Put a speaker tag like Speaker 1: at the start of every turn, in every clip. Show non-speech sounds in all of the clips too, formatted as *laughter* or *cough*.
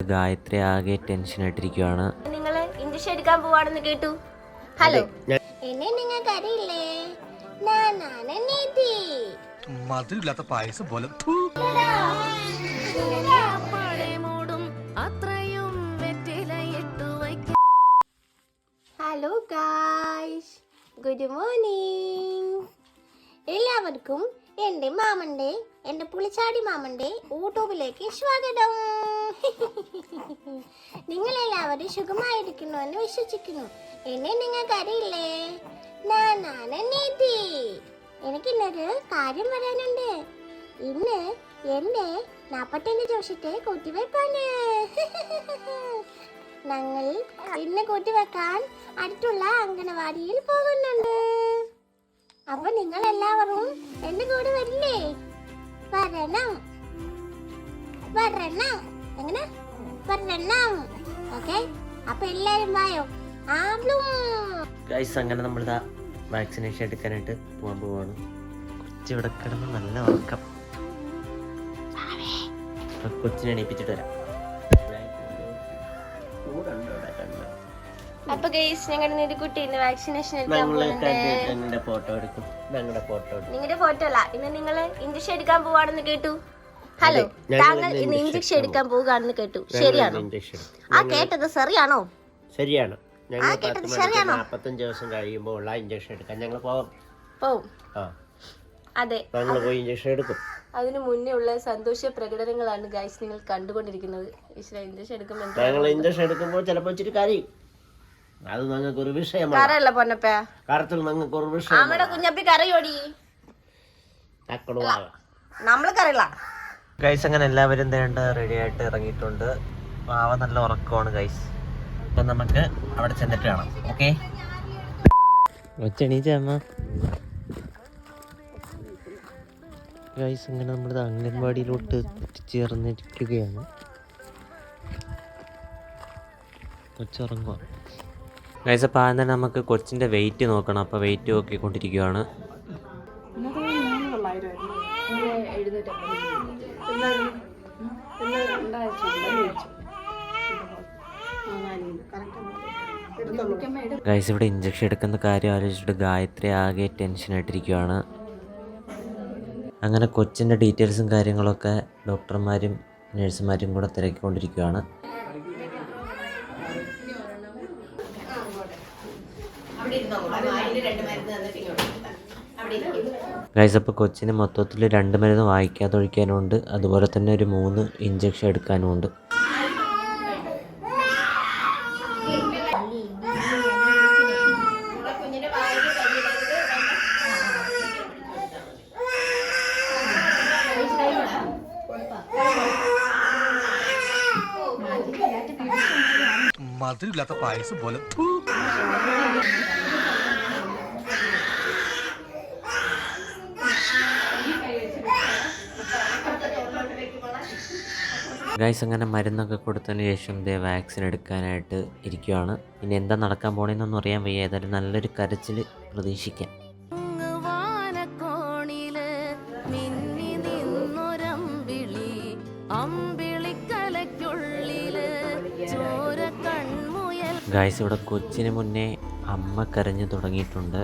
Speaker 1: ഗായത്രി ആകെ ടെൻഷൻ ആയിട്ടിരിക്കുവാണ്
Speaker 2: നിങ്ങൾ ഇഞ്ചക്ഷൻ എടുക്കാൻ പോവാണെന്ന് കേട്ടു. ഹലോ.
Speaker 3: എന്നെ നിങ്ങൾക്ക് അറിയില്ലേ ഞാനാണ് നിധി
Speaker 4: മധുരമില്ലാത്ത പായസം പോലെ. ഥു.
Speaker 3: Hello guys. Good morning. എല്ലാവർക്കും എന്റെ മാമന്റെ എന്റെ പുളിച്ചാടി മാമന്റെ യൂട്യൂബിലേക്ക് സ്വാഗതം. *laughs* നിങ്ങളെല്ലാവരും സുഖമായിരിക്കുന്നു എന്ന് വിശ്വസിക്കുന്നു. എന്നെ നിങ്ങൾക്ക് അറിയില്ലേ നിധി എനിക്ക് ഇന്നൊരു കാര്യം പറയാനുണ്ട്. ഇന്ന് എന്റെ നാൽപ്പത്തഞ്ച് ദിവസത്തെ കൂട്ടിവെപ്പാണ് *laughs* ഞങ്ങൾ ഇന്ന് കൂട്ടിവെക്കാൻ അടുത്തുള്ള അംഗനവാടിയിൽ പോകുന്നുണ്ട്. അപ്പൊ നിങ്ങൾ എല്ലാവരും എന്റെ കൂടെ വരില്ലേ? വരണം. വരണം. എങ്ങനെ? വരണം ഓക്കെ? അപ്പൊ എല്ലാരും വായോ?
Speaker 1: ഗൈസ് അങ്ങനെ നമ്മൾ നമ്മളിതാ വാക്സിനേഷൻ എടുക്കാനായിട്ട് പോകാൻ പോവാണ്. കൊച്ചിവിടെ കിടന്ന് നല്ല ഉറക്കം. കൊച്ചിനെ എണീപ്പിച്ചിട്ട് വരാം.
Speaker 2: അപ്പൊ ഗൈസ് ഞങ്ങളുടെ നിധിക്കുട്ടി ഇന്ന് വാക്സിനേഷൻ
Speaker 1: ഞങ്ങളുടെ ഫോട്ടോ എടുക്കും. ഞങ്ങളുടെ ഫോട്ടോ
Speaker 2: നിങ്ങളുടെ ഫോട്ടോ അല്ല ഇന്ന് നിങ്ങൾ ഇഞ്ചക്ഷൻ എടുക്കാൻ പോവാണെന്ന് കേട്ടു. ഹലോ താങ്കൾ
Speaker 1: ഇന്ന്
Speaker 2: ഇഞ്ചക്ഷൻ എടുക്കാൻ പോവുകയാണെന്ന് കേട്ടു. ശരിയാണോ? ആ കേട്ടത് ശരിയാണോ?
Speaker 1: ശരിയാണ്. ഞങ്ങൾ പത്ത് മണിക്ക്? നാൽപ്പത്തഞ്ച് ദിവസം കഴിയുമ്പോൾ ഉള്ള ഇഞ്ചക്ഷൻ എടുക്കാൻ ഞങ്ങൾ
Speaker 2: പോവും
Speaker 1: ആ.
Speaker 2: അതെ.
Speaker 1: ഞങ്ങൾ പോയി ഇഞ്ചക്ഷൻ എടുക്കും.
Speaker 2: അതിനു മുന്നേ ഉള്ള സന്തോഷ പ്രകടനങ്ങളാണ് ഗൈസ് നിങ്ങൾ കണ്ടുകൊണ്ടിരിക്കുന്നത്. ഇഞ്ചക്ഷൻ എടുക്കുമ്പോൾ
Speaker 1: ഞങ്ങൾ ഇഞ്ചക്ഷൻ എടുക്കുമ്പോൾ ചിലപ്പോൾ ഇച്ചിരി കരയും. അത് ഞങ്ങൾക്ക് ഒരു വിഷയമാണ്.
Speaker 2: കറയല്ല പൊന്നപ്പ.
Speaker 1: കരത്തിൽ ഞങ്ങൾക്ക് ഒരു വിഷയം
Speaker 2: നമ്മുടെ കുഞ്ഞപ്പി കരയോടി? നമ്മൾ കറിയില്ല
Speaker 1: ഗൈസ് അങ്ങനെ എല്ലാവരും തേണ്ട റെഡി ആയിട്ട് ഇറങ്ങിയിട്ടുണ്ട്. പാവ നല്ല ഉറക്കമാണ് ഗൈസ് അപ്പം നമുക്ക് അവിടെ ചെന്നിട്ട് കാണാം ഓക്കെ ഒച്ചണീച്ച അമ്മ. ഗൈസ് അങ്ങനെ നമ്മുടെ അംഗൻവാടിയിലോട്ട് എത്തിച്ചേർന്നിരിക്കുകയാണ്. കൊച്ചുറങ്ങുക. ഗൈസ് അപ്പോൾ ആദ്യം തന്നെ നമുക്ക് കൊച്ചിന്റെ വെയിറ്റ് നോക്കണം. അപ്പോൾ വെയിറ്റ് നോക്കിക്കൊണ്ടിരിക്കുകയാണ് ഗൈസ് ഇവിടെ ഇഞ്ചക്ഷൻ എടുക്കുന്ന കാര്യം ആലോചിച്ചിട്ട് ഗായത്രി ആകെ ടെൻഷൻ ആയിട്ടിരിക്കുവാണ്. അങ്ങനെ കൊച്ചിന്റെ ഡീറ്റെയിൽസും കാര്യങ്ങളൊക്കെ ഡോക്ടർമാരും നഴ്സുമാരും കൂടെ തിരക്കിക്കൊണ്ടിരിക്കുകയാണ് ഗൈസ് അപ്പോൾ കൊച്ചിന് മൊത്തത്തിൽ രണ്ട് മരുന്ന് വായിക്കാതെ ഒഴിക്കാനുണ്ട്. അതുപോലെ തന്നെ ഒരു മൂന്ന് ഇഞ്ചക്ഷൻ എടുക്കാനുമുണ്ട്.
Speaker 4: മധുരമില്ലാത്ത പായസം പോലെ.
Speaker 1: ഗൈസ് അങ്ങനെ മരുന്നൊക്കെ കൊടുത്തതിന് ശേഷം ദേ വാക്സിൻ എടുക്കാനായിട്ട് ഇരിക്കുവാണ്. ഇനി എന്താ നടക്കാൻ പോണേന്നൊന്നും അറിയാൻ വയ്യ. ഏതായാലും നല്ലൊരു കരച്ചിൽ പ്രതീക്ഷിക്കാം. ഗായ്സ് ഇവിടെ കൊച്ചിന് മുന്നേ അമ്മ കരഞ്ഞു തുടങ്ങിയിട്ടുണ്ട്.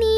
Speaker 3: നീ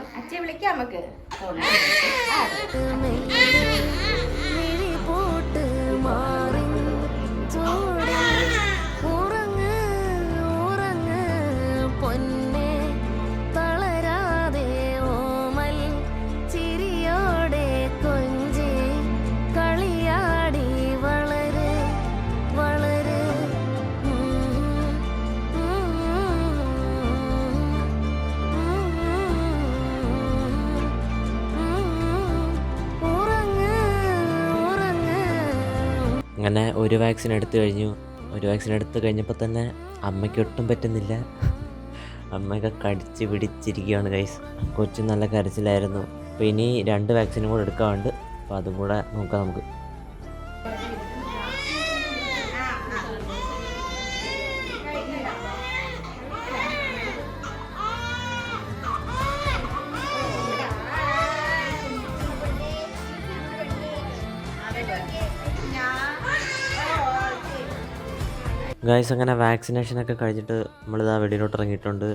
Speaker 5: മിഴി പോട്ട്
Speaker 1: അങ്ങനെ ഒരു വാക്സിൻ എടുത്തു കഴിഞ്ഞു. ഒരു വാക്സിൻ എടുത്തു കഴിഞ്ഞപ്പോൾ തന്നെ അമ്മയ്ക്ക് ഒട്ടും പറ്റുന്നില്ല. അമ്മയൊക്കെ കടിച്ച് പിടിച്ചിരിക്കുകയാണ് കൈസ് കൊച്ചു നല്ല കരച്ചിലായിരുന്നു. അപ്പോൾ ഇനി രണ്ട് വാക്സിനും കൂടെ എടുക്കാറുണ്ട് അപ്പോൾ അതും കൂടെ നോക്കാം നമുക്ക്. ഗൈസ് അങ്ങനെ വാക്സിനേഷനൊക്കെ കഴിഞ്ഞിട്ട് നമ്മളിതാ വെളിയിലോട്ട് ഇറങ്ങിയിട്ടുണ്ട്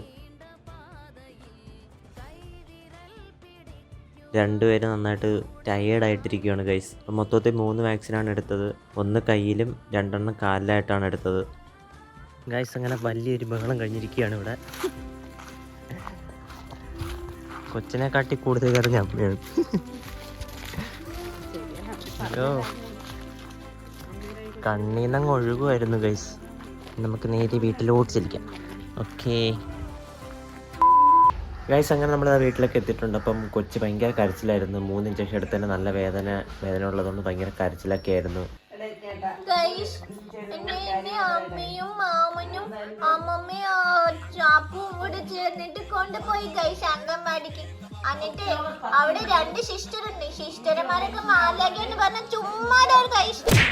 Speaker 1: രണ്ടുപേരും നന്നായിട്ട് ടയേർഡായിട്ടിരിക്കുകയാണ് ഗൈസ് അപ്പം മൊത്തത്തിൽ മൂന്ന് വാക്സിനാണ് എടുത്തത്. ഒന്ന് കയ്യിലും രണ്ടെണ്ണം കാലിലായിട്ടാണ് എടുത്തത്. ഗൈസ് അങ്ങനെ വലിയൊരു ബഹളം കഴിഞ്ഞിരിക്കുകയാണ് ഇവിടെ. കൊച്ചിനെ കാട്ടി കൂടുതൽ കറിഞ്ഞ അമ്മയാണ്. അയ്യോ. കണ്ണീന്നങ്ങ് ഒഴുകുമായിരുന്നു ഗൈസ് നമുക്ക് നേരെ വീട്ടിലോട്ട് ചെല്ലിക്കാം. ഓക്കേ. ഗൈസ് അങ്ങനെ നമ്മൾ ആ വീട്ടിലൊക്കെ എത്തിയിട്ടുണ്ട്. അപ്പം കൊച്ച് ഭയങ്കര കരച്ചിലായിരുന്നു. മൂന്ന് ഇഞ്ചക്ഷൻ എടുത്തതിന് നല്ല വേദന വേദന ഉള്ളതുകൊണ്ട് ഭയങ്കര കരച്ചിലൊക്കെ ആയിരുന്നു.
Speaker 2: അമ്മയും മാമനും കൊണ്ടുപോയി. അവിടെ രണ്ട് സിസ്റ്റർ ഉണ്ട്. സിസ്റ്റർമാരൊക്കെ മാലാഖ എന്ന് പറഞ്ഞ ചുമ്മാതാണ് ഗൈസ്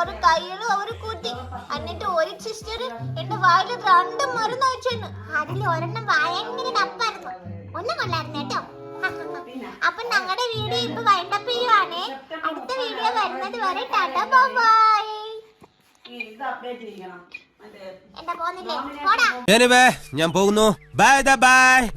Speaker 2: ഒരു കൈകളും അവർ കൂട്ടി. എന്നിട്ട് ഒരു സിസ്റ്റർ എന്റെ വായിൽ രണ്ട് മരുന്ന് വെച്ചു അതിൽ ഒരെണ്ണം ഭയങ്കര ടപ്പായിരുന്നു ഒന്നും കൊള്ളായിരുന്നു കേട്ടോ. *laughs* അപ്പൊ ഞങ്ങളുടെ വീഡിയോ ഇപ്പൊ വൈൻഡപ്പ് ചെയ്യുവാണേ. അടുത്ത വീഡിയോ വരുന്നത് വരെ ടാറ്റ ബൈ എന്താ പോന്നില്ലേ പോടാ.
Speaker 6: ഞാൻ പോകുന്നു. Bye bye